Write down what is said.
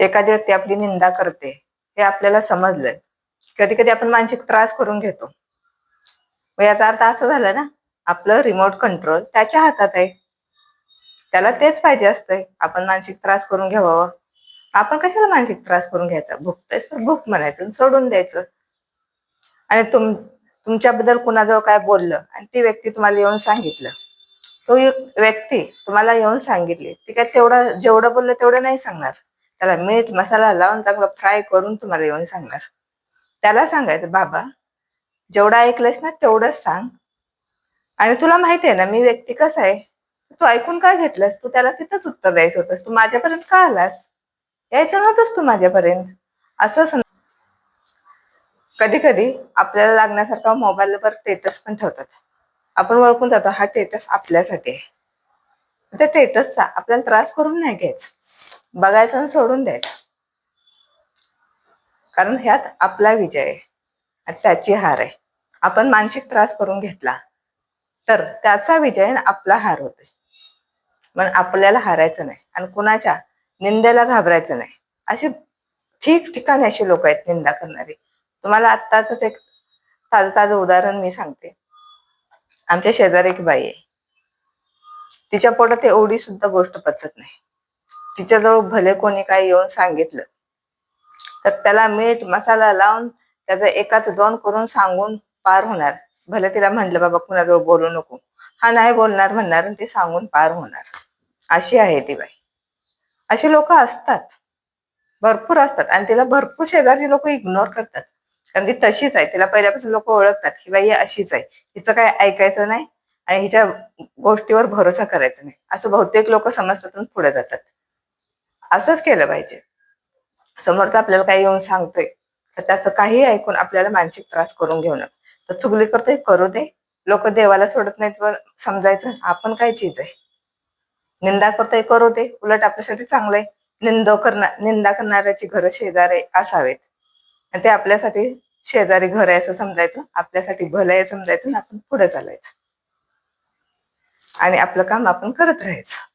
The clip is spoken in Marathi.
एखादी व्यक्ती आपली निंदा करते हे आपल्याला समजलंय. कधी कधी आपण मानसिक त्रास करून घेतो. मग याचा अर्थ असं झालं ना आपलं रिमोट कंट्रोल त्याच्या हातात आहे. त्याला तेच पाहिजे असतंय. आपण मानसिक त्रास करून घ्यावा. आपण कशाला मानसिक त्रास करून घ्यायचा? भुकतोय भूक म्हणायचं सोडून द्यायचं. आणि तुम तुमच्याबद्दल कुणाजवळ काय बोललं आणि ती व्यक्ती तुम्हाला येऊन सांगितलं. तो एक व्यक्ती तुम्हाला येऊन सांगितली. ती काय तेवढं जेवढं बोललं तेवढं नाही सांगणार. त्याला मीठ मसाला लावून चांगलं फ्राय करून तुम्हाला येऊन सांगणार. त्याला सांगायचं बाबा जेवढं ऐकलंस ना तेवढंच सांग. आणि तुला माहिती आहे ना मी व्यक्ती कसा आहे? तू ऐकून काय घेतलंस? तू त्याला तिथंच उत्तर द्यायचं होतंस. तू माझ्यापर्यंत का आलास? यायचं नव्हतंस तू माझ्यापर्यंत. असं कधी कधी आपल्याला लागण्यासारखा मोबाईलवर टेटस पण ठेवतात. आपण ओळखून जातो हा टेटस आपल्यासाठी आहे. त्या टेटसचा आपल्याला त्रास करून नाही घ्यायचा. बघायचं आणि सोडून द्यायचं. कारण ह्यात आपला विजय आहे आणि त्याची हार आहे. आपण मानसिक त्रास करून घेतला तर त्याचा विजय आणि आपला हार होतोय. पण आपल्याला हारायचं नाही आणि कुणाच्या निंदेला घाबरायचं नाही. असे ठिकठिकाणी अशी लोक आहेत निंदा करणारे. तुम्हाला आत्ताच एक ताजं ताजं उदाहरण मी सांगते. आमच्या शेजारी एक बाई आहे. तिच्या पोटात एवढी सुद्धा गोष्ट पचत नाही. तिच्याजवळ भले कोणी काही येऊन सांगितलं तर त्याला मीठ मसाला लावून त्याचं एकाच दोन करून सांगून पार होणार. भले तिला म्हटलं बाबा कुणाजवळ बोलू नको. हा नाही बोलणार म्हणणार आणि ते सांगून पार होणार. अशी आहे ती बाई. अशी लोक असतात. भरपूर असतात. आणि तिला भरपूर शेजारची लोक इग्नोर करतात. कारण ती तशीच आहे. तिला पहिल्यापासून लोक ओळखतात की बाई अशीच आहे. हिचं काय ऐकायचं नाही आणि हिच्या गोष्टीवर भरोसा करायचा नाही. असं बहुतेक लोक समजतात पुढे जातात. असंच केलं पाहिजे. समोरचा आपल्याला काही येऊन सांगतोय तर त्याचं काही ऐकून आपल्याला मानसिक त्रास करून घेऊ नका तर चुगली करतोय करू दे. लोक देवाला सोडत नाहीत वर समजायचं आपण काय चीज आहे? निंदा करतोय करू दे. उलट आपल्यासाठी चांगलं आहे. निंद करणार निंदा करणाऱ्याची घरं शेजारी असावेत. आणि ते आपल्यासाठी शेजारी घर आहे असं समजायचं आपल्यासाठी भलं आहे समजायचं आणि आपण पुढे चालायचं. आणि आपलं काम आपण करत राहायचं.